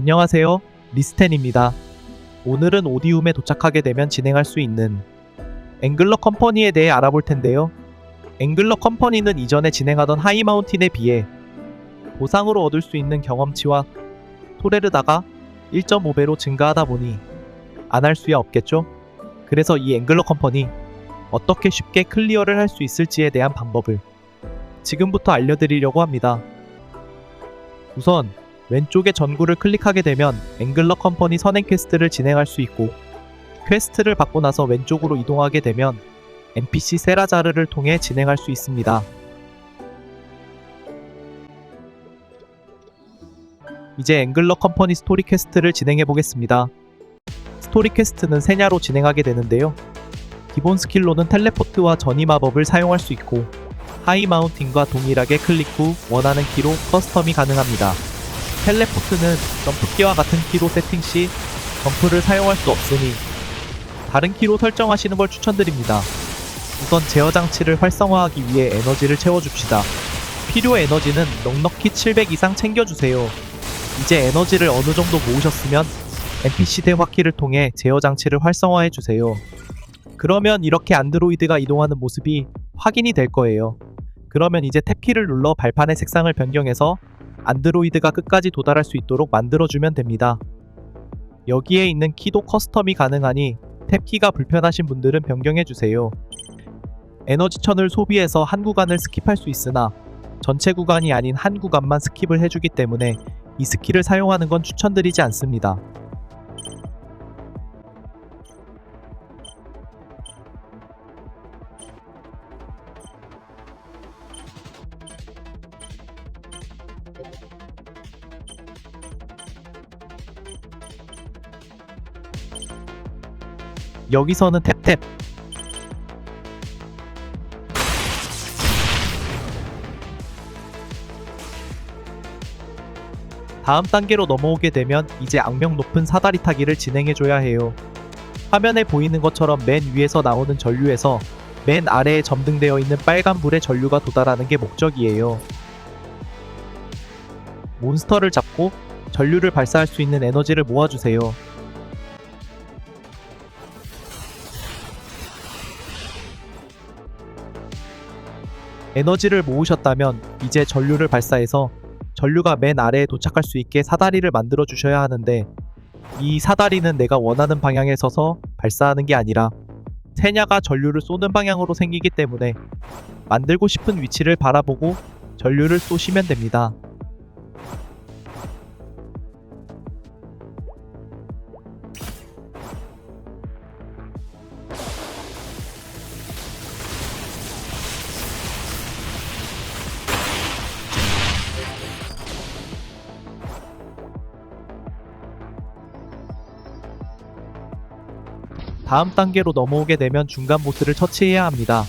안녕하세요. 리스텐입니다. 오늘은 오디움에 도착하게 되면 진행할 수 있는 앵글러 컴퍼니에 대해 알아볼 텐데요. 앵글러 컴퍼니는 이전에 진행하던 하이마운틴에 비해 보상으로 얻을 수 있는 경험치와 토레르다가 1.5배로 증가하다 보니 안 할 수야 없겠죠? 그래서 이 앵글러 컴퍼니 어떻게 쉽게 클리어를 할 수 있을지에 대한 방법을 지금부터 알려드리려고 합니다. 우선 왼쪽의 전구를 클릭하게 되면 앵글러 컴퍼니 선행 퀘스트를 진행할 수 있고 퀘스트를 받고 나서 왼쪽으로 이동하게 되면 NPC 세라자르를 통해 진행할 수 있습니다. 이제 앵글러 컴퍼니 스토리 퀘스트를 진행해 보겠습니다. 스토리 퀘스트는 세냐로 진행하게 되는데요. 기본 스킬로는 텔레포트와 전이 마법을 사용할 수 있고 하이 마운틴과 동일하게 클릭 후 원하는 키로 커스텀이 가능합니다. 텔레포트는 점프키와 같은 키로 세팅 시 점프를 사용할 수 없으니 다른 키로 설정하시는 걸 추천드립니다. 우선 제어 장치를 활성화하기 위해 에너지를 채워줍시다. 필요 에너지는 넉넉히 700 이상 챙겨주세요. 이제 에너지를 어느 정도 모으셨으면 NPC 대화키를 통해 제어 장치를 활성화해 주세요. 그러면 이렇게 안드로이드가 이동하는 모습이 확인이 될 거예요. 그러면 이제 탭키를 눌러 발판의 색상을 변경해서 안드로이드가 끝까지 도달할 수 있도록 만들어주면 됩니다. 여기에 있는 키도 커스텀이 가능하니 탭키가 불편하신 분들은 변경해주세요. 에너지천을 소비해서 한 구간을 스킵할 수 있으나 전체 구간이 아닌 한 구간만 스킵을 해주기 때문에 이 스킬을 사용하는 건 추천드리지 않습니다. 여기서는 탭탭 다음 단계로 넘어오게 되면 이제 악명 높은 사다리 타기를 진행해줘야 해요. 화면에 보이는 것처럼 맨 위에서 나오는 전류에서 맨 아래에 점등되어 있는 빨간 불의 전류가 도달하는 게 목적이에요. 몬스터를 잡고 전류를 발사할 수 있는 에너지를 모아주세요. 에너지를 모으셨다면 이제 전류를 발사해서 전류가 맨 아래에 도착할 수 있게 사다리를 만들어 주셔야 하는데 이 사다리는 내가 원하는 방향에 서서 발사하는 게 아니라 세냐가 전류를 쏘는 방향으로 생기기 때문에 만들고 싶은 위치를 바라보고 전류를 쏘시면 됩니다. 다음 단계로 넘어오게 되면 중간 보스를 처치해야 합니다.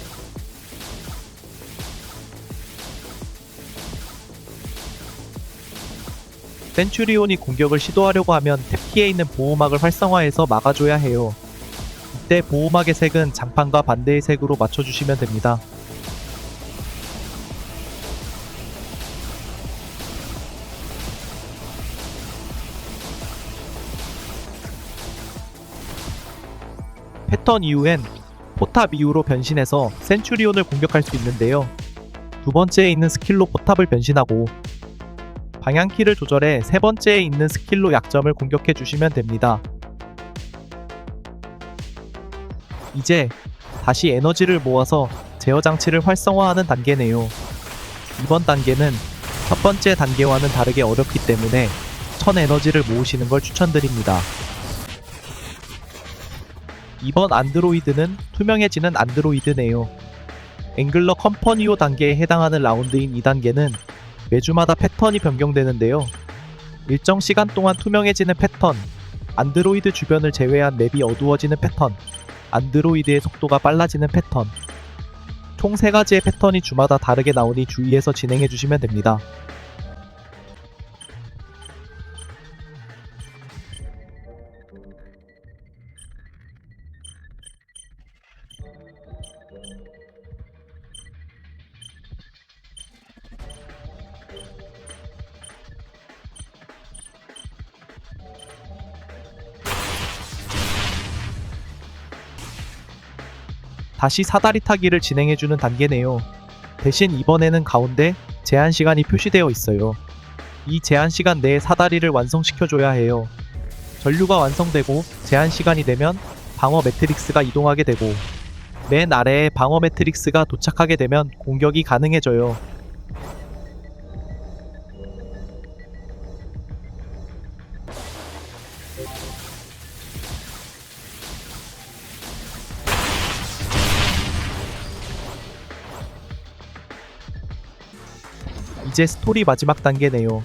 센츄리온이 공격을 시도하려고 하면 탭키에 있는 보호막을 활성화해서 막아줘야 해요. 이때 보호막의 색은 장판과 반대의 색으로 맞춰주시면 됩니다. 패턴 이후엔 포탑 이후로 변신해서 센츄리온을 공격할 수 있는데요. 두 번째에 있는 스킬로 포탑을 변신하고 방향키를 조절해 세 번째에 있는 스킬로 약점을 공격해 주시면 됩니다. 이제 다시 에너지를 모아서 제어 장치를 활성화하는 단계네요. 이번 단계는 첫 번째 단계와는 다르게 어렵기 때문에 천 에너지를 모으시는 걸 추천드립니다. 이번 안드로이드는 투명해지는 안드로이드네요. 앵글러 컴퍼니오 단계에 해당하는 라운드인 2단계는 매주마다 패턴이 변경되는데요. 일정 시간 동안 투명해지는 패턴, 안드로이드 주변을 제외한 맵이 어두워지는 패턴, 안드로이드의 속도가 빨라지는 패턴. 총 3가지의 패턴이 주마다 다르게 나오니 주의해서 진행해 주시면 됩니다. 다시 사다리 타기를 진행해주는 단계네요. 대신 이번에는 가운데 제한 시간이 표시되어 있어요. 이 제한 시간 내에 사다리를 완성시켜줘야 해요. 전류가 완성되고 제한 시간이 되면 방어 매트릭스가 이동하게 되고 맨 아래에 방어 매트릭스가 도착하게 되면 공격이 가능해져요. 이제 스토리 마지막 단계네요.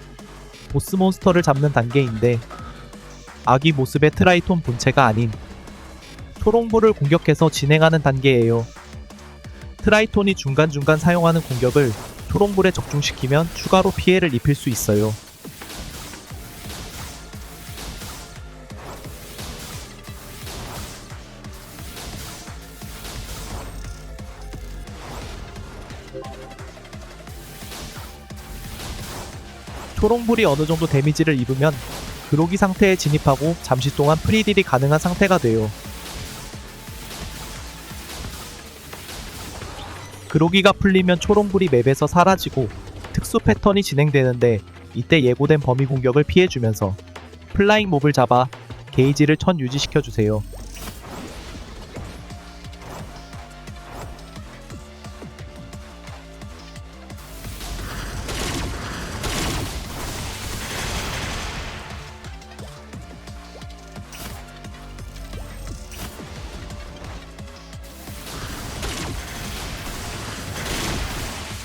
보스 몬스터를 잡는 단계인데 아기 모습의 트라이톤 본체가 아닌 초롱불을 공격해서 진행하는 단계예요. 트라이톤이 중간중간 사용하는 공격을 초롱불에 적중시키면 추가로 피해를 입힐 수 있어요. 초롱불이 어느 정도 데미지를 입으면 그로기 상태에 진입하고 잠시 동안 프리딜이 가능한 상태가 돼요. 그로기가 풀리면 초롱불이 맵에서 사라지고 특수 패턴이 진행되는데 이때 예고된 범위 공격을 피해주면서 플라잉 몹을 잡아 게이지를 천 유지시켜주세요.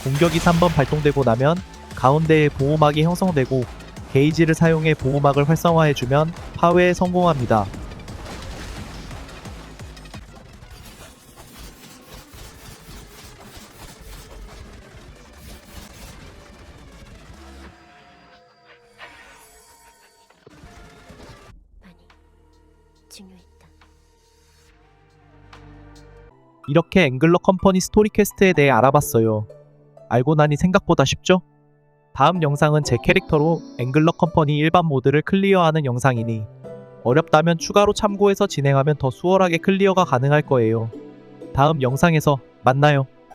공격이 3번 발동되고 나면 가운데에 보호막이 형성되고 게이지를 사용해 보호막을 활성화해주면 파괴에 성공합니다. 이렇게 앵글러 컴퍼니 스토리 퀘스트에 대해 알아봤어요. 알고 나니 생각보다 쉽죠? 다음 영상은 제 캐릭터로 앵글러 컴퍼니 일반 모드를 클리어하는 영상이니 어렵다면 추가로 참고해서 진행하면 더 수월하게 클리어가 가능할 거예요. 다음 영상에서 만나요.